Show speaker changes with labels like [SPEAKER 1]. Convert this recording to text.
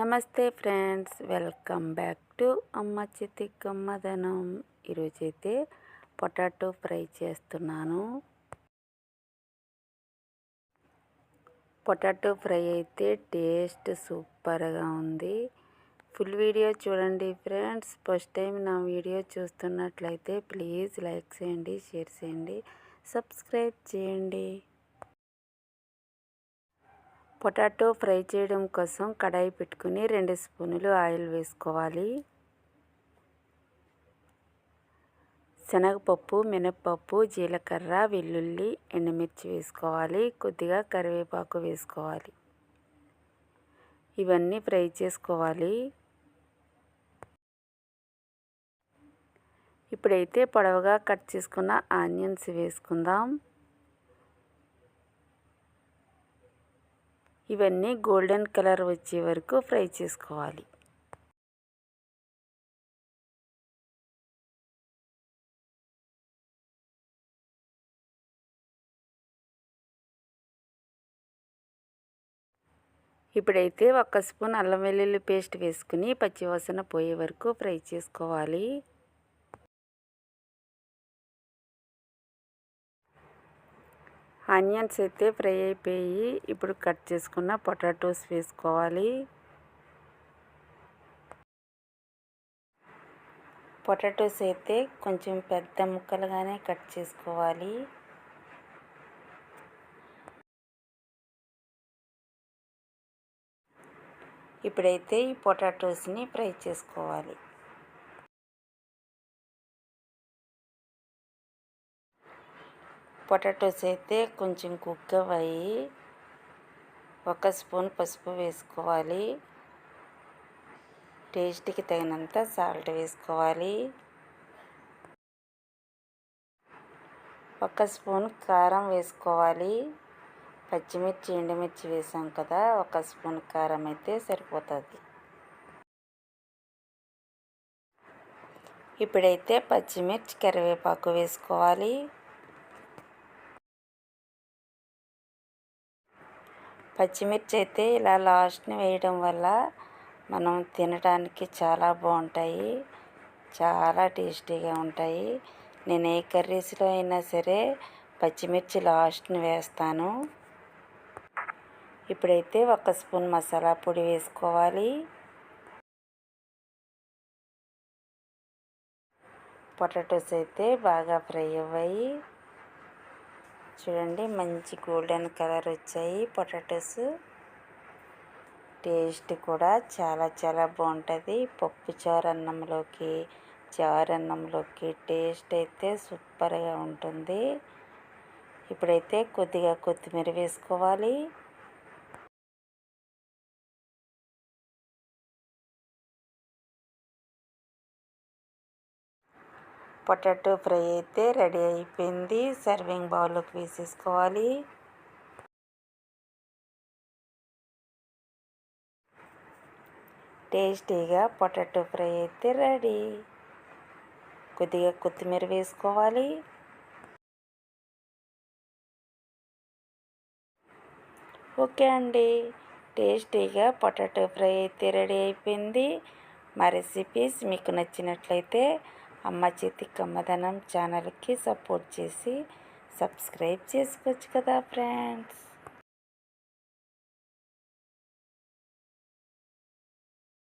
[SPEAKER 1] నమస్తే friends welcome back to అమ్మ చితికమ్మ ధనం ఈరోజైతే పొటాటో ఫ్రై చేస్తున్నాను పొటాటో ఫ్రై అయితే టేస్ట్ సూపర్గా ఉంది ఫుల్ వీడియో చూడండి ఫ్రెండ్స్ ఫస్ట్ టైం నా వీడియో చూస్తున్నట్లయితే ప్లీజ్ లైక్ చేయండి షేర్ చేయండి సబ్స్క్రైబ్ చేయండి పొటాటో ఫ్రై చేయడం కోసం కడాయి పెట్టుకుని రెండు స్పూనులు ఆయిల్ వేసుకోవాలి శనగపప్పు మినప్పప్పు జీలకర్ర వెల్లుల్లి ఎండుమిర్చి వేసుకోవాలి కొద్దిగా కరివేపాకు వేసుకోవాలి ఇవన్నీ ఫ్రై చేసుకోవాలి ఇప్పుడైతే పొడవుగా కట్ చేసుకున్న ఆనియన్స్ వేసుకుందాం ఇవన్నీ గోల్డెన్ కలర్ వచ్చే వరకు ఫ్రై చేసుకోవాలి ఇప్పుడైతే ఒక స్పూన్ అల్లం వెల్లుల్లి పేస్ట్ వేసుకుని పచ్చివాసన పోయే వరకు ఫ్రై చేసుకోవాలి ఆనియన్స్ అయితే ఫ్రై అయిపోయి ఇప్పుడు కట్ చేసుకున్న పొటాటోస్ వేసుకోవాలి పొటాటోస్ అయితే కొంచెం పెద్ద ముక్కలుగానే కట్ చేసుకోవాలి ఇప్పుడైతే ఈ పొటాటోస్ని ఫ్రై చేసుకోవాలి పొటాటోస్ అయితే కొంచెం కుక్ అవ్వాయి ఒక స్పూన్ పసుపు వేసుకోవాలి టేస్ట్కి తగినంత సాల్ట్ వేసుకోవాలి ఒక స్పూన్ కారం వేసుకోవాలి పచ్చిమిర్చి ఎండుమిర్చి వేసాం కదా ఒక స్పూన్ కారం అయితే సరిపోతుంది ఇప్పుడైతే పచ్చిమిర్చి కరివేపాకు వేసుకోవాలి పచ్చిమిర్చి అయితే ఇలా లాస్ట్ని వేయడం వల్ల మనం తినడానికి చాలా బాగుంటాయి చాలా టేస్టీగా ఉంటాయి నేను ఏ కర్రీస్లో అయినా సరే పచ్చిమిర్చి లాస్ట్ని వేస్తాను ఇప్పుడైతే ఒక స్పూన్ మసాలా పొడి వేసుకోవాలి పొటాటోస్ అయితే బాగా ఫ్రై అవ్వాయి చూడండి మంచి గోల్డెన్ కలర్ వచ్చాయి పొటాటోస్ టేస్ట్ కూడా చాలా చాలా బాగుంటుంది పప్పు చారు అన్నంలోకి చారు అన్నంలోకి టేస్ట్ అయితే సూపర్గా ఉంటుంది ఇప్పుడైతే కొద్దిగా కొత్తిమీర వేసుకోవాలి పొటాటో ఫ్రై అయితే రెడీ అయిపోయింది సర్వింగ్ బౌల్లోకి వేసేసుకోవాలి టేస్టీగా పొటాటో ఫ్రై అయితే రెడీ కొద్దిగా కొత్తిమీర వేసుకోవాలి ఓకే అండి టేస్టీగా పొటాటో ఫ్రై అయితే రెడీ అయిపోయింది మా రెసిపీస్ మీకు నచ్చినట్లయితే అమ్మ చేతి కమ్మదనం ఛానల్కి సపోర్ట్ చేసి సబ్స్క్రైబ్ చేసుకోవచ్చు కదా ఫ్రెండ్స్